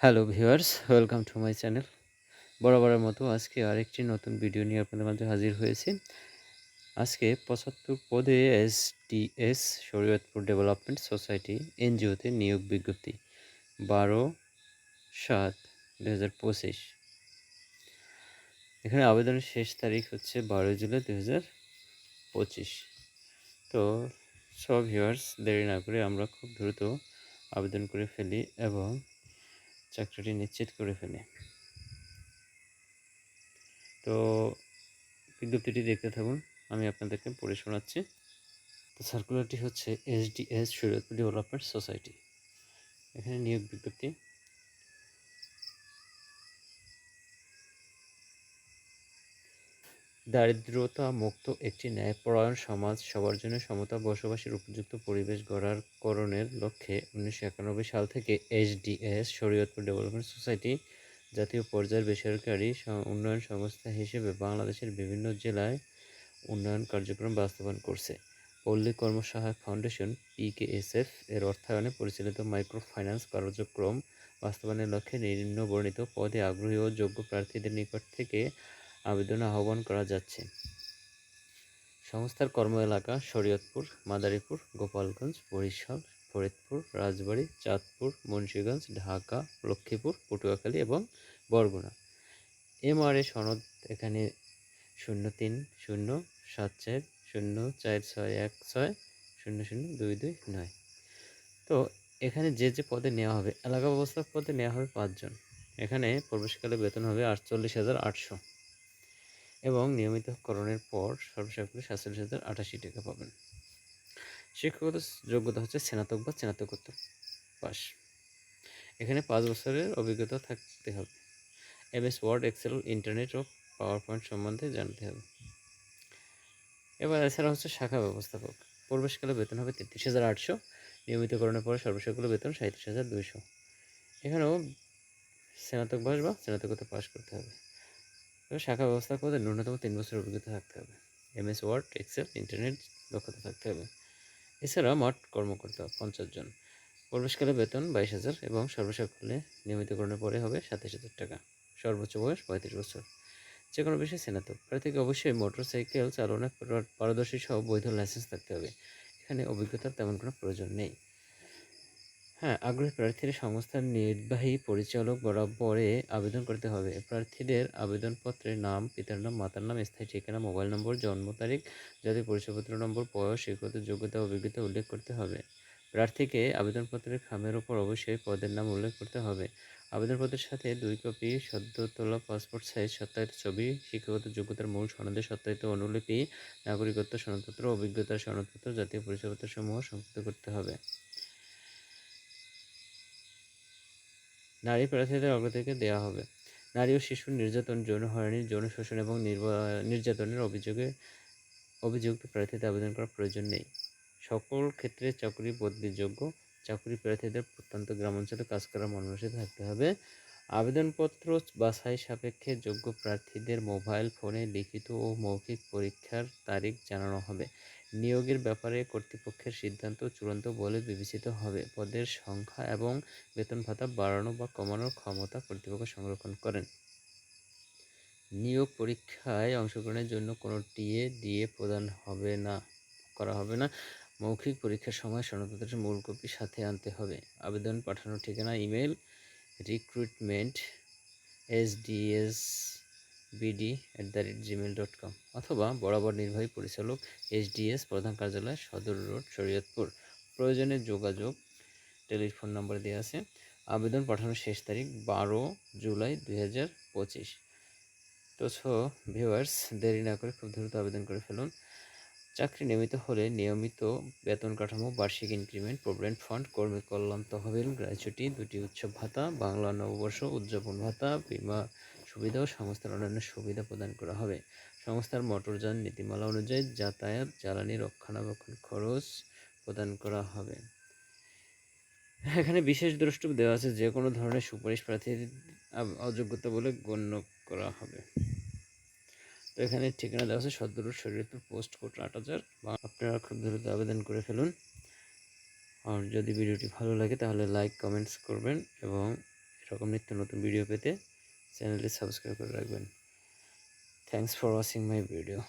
Hello viewers welcome to my channel বরাবরের মতো আজকে আরেকটি নতুন ভিডিও নিয়ে আপনাদের মাঝে হাজির হয়েছি। আজকে পঁচাত্তর পদে S T S Shariatpur development society, এনজিওতে নিয়োগ বিজ্ঞপ্তি, বারো সাত দু হাজার পঁচিশ। এখানে আবেদনের শেষ তারিখ হচ্ছে বারোই জুলাই দু হাজার পঁচিশ। তো সব ভিউয়ার্স দেরি না করে আমরা খুব দ্রুত আবেদন করে ফেলি এবং চাকরিটি নিশ্চিত করে ফেলে। তো বিজ্ঞপ্তিটি দেখতে থাকুন, আমি আপনাদেরকে পড়ে শোনাচ্ছি। তো সার্কুলারটি হচ্ছে এসডিএস শরীয়তপুর ডেভেলপমেন্ট সোসাইটি এখানে নিয়োগ বিজ্ঞপ্তি দারিদ্রতা মুক্ত একটি ন্যায়পরায়ণ সমাজ সবার জন্য সমতা বসবাসের উপযুক্ত পরিবেশ গড়ার করণের লক্ষ্যে উনিশশো একানব্বই সাল থেকে এইচডিএস শরীয়তপুর ডেভেলপমেন্ট সোসাইটি, জাতীয় পর্যায়ের বেসরকারি উন্নয়ন সংস্থা হিসেবে বাংলাদেশের বিভিন্ন জেলায় উন্নয়ন কার্যক্রম বাস্তবায়ন করছে। পল্লী কর্মসহায়ক ফাউন্ডেশন পিকেএসএফ এর অর্থায়নে পরিচালিত মাইক্রো ফাইন্যান্স কার্যক্রম বাস্তবায়নের লক্ষ্যে নিম্ন বর্ণিত পদে আগ্রহী ও যোগ্য প্রার্থীদের নিকট থেকে আবেদন আহ্বান করা যাচ্ছে। সংস্থার কর্ম এলাকা শরীয়তপুর, মাদারীপুর, গোপালগঞ্জ, বরিশাল, ফরিদপুর, রাজবাড়ী, চাঁদপুর, মুন্সীগঞ্জ, ঢাকা, লক্ষ্মীপুর, পটুয়াখালী এবং বরগুনা। এমআরএ সনদ এখানে শূন্য তিন শূন্য সাত চার শূন্য চার ছয় এক ছয় শূন্য শূন্য দুই দুই নয়। তো এখানে যে যে পদে নেওয়া হবে এলাকা ব্যবস্থাপক পদে নেওয়া হবে পাঁচজন। এখানে প্রবেশকালে বেতন হবে আটচল্লিশ হাজার আটশো। এবং নিয়মিতকরণের পর সর্বশেষ সাতচল্লিশ হাজার আটাশি টাকা পাবেন। শিক্ষাগত যোগ্যতা হচ্ছে স্নাতক বা স্নাতকোত্তর পাস। এখানে পাঁচ বছরের অভিজ্ঞতা থাকতে হবে। M S Word Excel internet ও পাওয়ার পয়েন্ট সম্বন্ধে জানতে হবে। এবার এছাড়া হচ্ছে শাখা ব্যবস্থাপক। প্রবেশকালে বেতন হবে তেত্রিশ হাজার আটশো। নিয়মিতকরণের পরে সর্বশেষগুলো বেতন সাঁত্রিশ হাজার দুইশো। এখানেও স্নাতক বাস বা স্নাতকোত্তর পাস করতে হবে। শাখা ব্যবস্থা করতে ন্যূনতম তিন বছরের অভিজ্ঞতা থাকতে হবে। এমএস ওয়ার্ড এক্সেল ইন্টারনেট দক্ষতা থাকতে হবে। এছাড়া মোট কর্মকর্তা পঞ্চাশ জন। প্রবেশকালে বেতন বাইশ হাজার এবং সর্বসাকুল্যে নিয়মিতকরণের পরে হবে সাতাশ হাজার টাকা। সর্বোচ্চ বয়স পঁয়ত্রিশ বছর। যে কোনো বিষয়ে স্নাতক। প্রার্থীকে অবশ্যই মোটর সাইকেল চালনা, পারদর্শী সহ বৈধ লাইসেন্স থাকতে হবে। এখানে অভিজ্ঞতার তেমন কোনো প্রয়োজন নেই। হ্যাঁ আগ্রহী প্রার্থীরা সংস্থার নির্বাহী পরিচালক বরাবরে আবেদন করতে হবে। প্রার্থীদের আবেদনপত্রে নাম, পিতার নাম, মাতার নাম, স্থায়ী ঠিকানা, মোবাইল নম্বর, জন্ম তারিখ, জাতীয় পরিচয়পত্র নম্বর, বয়স শিক্ষত যোগ্যতা, অভিজ্ঞতা উল্লেখ করতে হবে। প্রার্থীকে আবেদনপত্রের খামের ওপর অবশ্যই পদের নাম উল্লেখ করতে হবে। আবেদনপত্রের সাথে দুই কপি সদ্য তোলা পাসপোর্ট সাইজ, সত্যায়িত ছবি, শিক্ষাগত যোগ্যতার মূল সনদের সত্যায়িত অনুলিপি, নাগরিকত্ব সনদপত্র, অভিজ্ঞতার সনদপত্র, জাতীয় পরিচয়পত্র সমূহ সংযুক্ত করতে হবে। নারী প্রার্থীদের অগ্রাধিকার দেওয়া হবে। নারী ও শিশুর নির্যাতন, যৌন হয়রানি, যৌন শোষণ এবং নির্যাতনের অভিযোগে অভিযুক্ত প্রার্থীতে আবেদন করার প্রয়োজন নেই। সকল ক্ষেত্রে চাকরি বদলিযোগ্য চাকরি প্রার্থীদের প্রত্যন্ত গ্রামাঞ্চলে কাজ করার মনোনসিত থাকতে হবে। আবেদনপত্র বাছাই সাপেক্ষে যোগ্য প্রার্থীদের মোবাইল ফোনে লিখিত ও মৌখিক পরীক্ষার তারিখ জানানো হবে। নিয়োগের ব্যাপারে কর্তৃপক্ষের সিদ্ধান্ত চূড়ান্ত বলে বিবেচিত হবে। পদের সংখ্যা এবং বেতন ভাতা বাড়ানো বা কমানোর ক্ষমতা কর্তৃপক্ষ সংরক্ষণ করেন। নিয়োগ পরীক্ষায় অংশগ্রহণের জন্য কোনো টিএ দিয়ে প্রদান হবে না, করা হবে না। মৌখিক পরীক্ষার সময় সনদপত্রের মূল কপি সাথে আনতে হবে। আবেদন পাঠানোর ঠিকানা email recruitment, SDS BD at the rate Gmail dot com অথবা বরাবর নির্বাহী পরিচালক এইচডিএস প্রধান কার্যালয় সদর রোড শরীয়তপুর। প্রয়োজনে যোগাযোগ, টেলিফোন নম্বর দেওয়া আছে। আবেদন পাঠানোর শেষ তারিখ বারো জুলাই দুই হাজার পঁচিশ। তো ছো ভিউয়ার্স দেরি না করে খুব দ্রুত আবেদন করে ফেলুন। চাকরি নিয়মিত হলে নিয়মিত বেতন কাঠামো, বার্ষিক ইনক্রিমেন্ট প্রভিডেন্ট ফান্ড কর্মী কল্যাণ তহবিল গ্র্যাচুটি দুটি উৎসব ভাতা, বাংলা নববর্ষ, উদযাপন ভাতা, বিমা সুবিধা ও সংস্থার অন্যান্য সুবিধা প্রদান করা হবে। সংস্থার মোটরযান নীতিমালা অনুযায়ী যাতায়াত, জ্বালানি রক্ষণাবেক্ষণ খরচ প্রদান করা হবে। এখানে বিশেষ দ্রষ্টব্য দেওয়া আছে যে কোনো ধরনের সুপারিশ প্রার্থীর অযোগ্যতা বলে গণ্য করা হবে। তো এখানে ঠিকানা দেওয়া আছে সদর শরীরপুর পোস্ট কোড আট হাজার। আপনারা খুব দ্রুত আবেদন করে ফেলুন। আর যদি ভিডিওটি ভালো লাগে তাহলে লাইক, কমেন্টস করবেন এবং রকম নিত্য নতুন ভিডিও পেতে চ্যানেলটি সাবস্ক্রাইব করে রাখবেন। Thanks for watching my video